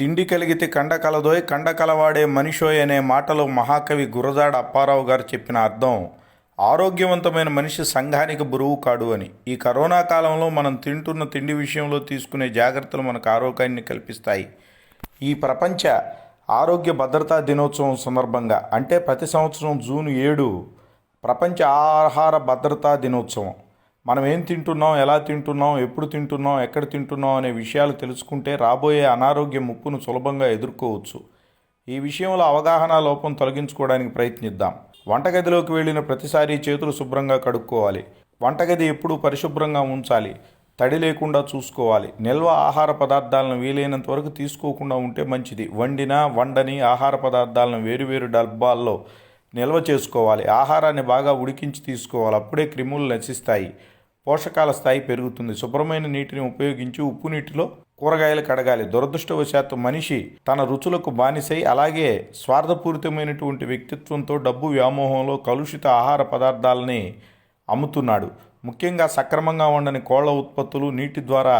తిండి కలిగితే కండ కలదోయ్ కండ కలవాడే మనిషోయ్ అనే మాటలో మహాకవి గురజాడ అప్పారావు గారు చెప్పిన అర్థం ఆరోగ్యవంతమైన మనిషి సంఘానికి బరువు కాడు అని. ఈ కరోనా కాలంలో మనం తింటున్న తిండి విషయంలో తీసుకునే జాగ్రత్తలు మనకు ఆరోగ్యాన్ని కల్పిస్తాయి. ఈ ప్రపంచ ఆరోగ్య భద్రతా దినోత్సవం సందర్భంగా అంటే ప్రతి సంవత్సరం జూన్ ఏడు ప్రపంచ ఆహార భద్రతా దినోత్సవం. మనం ఏం తింటున్నాం ఎలా తింటున్నాం ఎప్పుడు తింటున్నాం ఎక్కడ తింటున్నాం అనే విషయాలు తెలుసుకుంటే రాబోయే అనారోగ్య ముప్పును సులభంగా ఎదుర్కోవచ్చు. ఈ విషయంలో అవగాహన లోపం తొలగించుకోవడానికి ప్రయత్నిద్దాం. వంటగదిలోకి వెళ్ళిన ప్రతిసారి చేతులు శుభ్రంగా కడుక్కోవాలి. వంటగది ఎప్పుడూ పరిశుభ్రంగా ఉంచాలి. తడి లేకుండా చూసుకోవాలి. నిల్వ ఆహార పదార్థాలను వీలైనంత వరకు తీసుకోకుండా ఉంటే మంచిది. వండిన వండని ఆహార పదార్థాలను వేరువేరు డబ్బాల్లో నిల్వ చేసుకోవాలి. ఆహారాన్ని బాగా ఉడికించి తీసుకోవాలి. అప్పుడే క్రిములు నశిస్తాయి. పోషకాల స్థాయి పెరుగుతుంది. శుభ్రమైన నీటిని ఉపయోగించి ఉప్పు నీటిలో కూరగాయలు కడగాలి. దురదృష్టవశాత్తు మనిషి తన రుచులకు బానిసై అలాగే స్వార్థపూరితమైనటువంటి వ్యక్తిత్వంతో డబ్బు వ్యామోహంలో కలుషిత ఆహార పదార్థాలని అమ్ముతున్నాడు. ముఖ్యంగా సక్రమంగా ఉండని కోళ్ళ ఉత్పత్తులు నీటి ద్వారా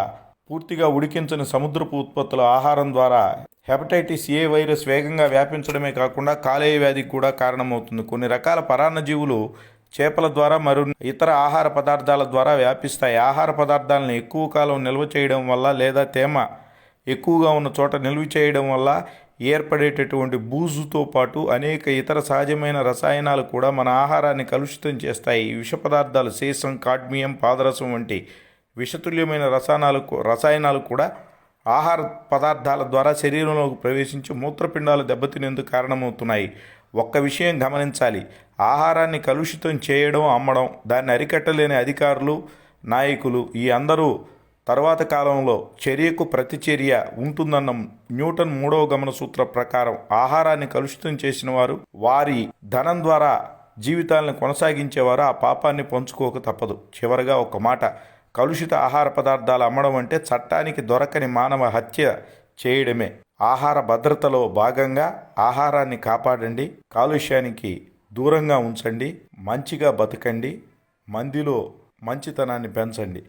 పూర్తిగా ఉడికించని సముద్రపు ఉత్పత్తుల ఆహారం ద్వారా హెపటైటిస్ ఏ వైరస్ వేగంగా వ్యాపించడమే కాకుండా కాలేయ వ్యాధికి కూడా కారణమవుతుంది. కొన్ని రకాల పరాన్నజీవులు చేపల ద్వారా మరియు ఇతర ఆహార పదార్థాల ద్వారా వ్యాపిస్తాయి. ఆహార పదార్థాలను ఎక్కువ కాలం నిల్వ చేయడం వల్ల లేదా తేమ ఎక్కువగా ఉన్న చోట నిల్వ చేయడం వల్ల ఏర్పడేటటువంటి బూజుతో పాటు అనేక ఇతర సహజమైన రసాయనాలు కూడా మన ఆహారాన్ని కలుషితం చేస్తాయి. ఈ విష పదార్థాలు సీసం కాడ్మియం పాదరసం వంటి విషతుల్యమైన రసాయనాలు రసాయనాలు కూడా ఆహార పదార్థాల ద్వారా శరీరంలోకి ప్రవేశించి మూత్రపిండాలు దెబ్బతినేందుకు కారణమవుతున్నాయి. ఒక్క విషయం గమనించాలి. ఆహారాన్ని కలుషితం చేయడం అమ్మడం దాన్ని అరికట్టలేని అధికారులు నాయకులు ఈ అందరూ తర్వాత కాలంలో చర్యకు ప్రతిచర్య ఉంటుందన్న న్యూటన్ మూడవ గమన సూత్ర ప్రకారం ఆహారాన్ని కలుషితం చేసిన వారు వారి ధనం ద్వారా జీవితాలను కొనసాగించేవారు ఆ పాపాన్ని పంచుకోక తప్పదు. చివరగా ఒక మాట. కలుషిత ఆహార పదార్థాలు అమ్మడం అంటే చట్టానికి దొరకని మానవ హత్య చేయడమే. ఆహార భద్రతలో భాగంగా ఆహారాన్ని కాపాడండి కాలుష్యానికి దూరంగా ఉంచండి మంచిగా బతకండి మందిలో మంచితనాన్ని పెంచండి.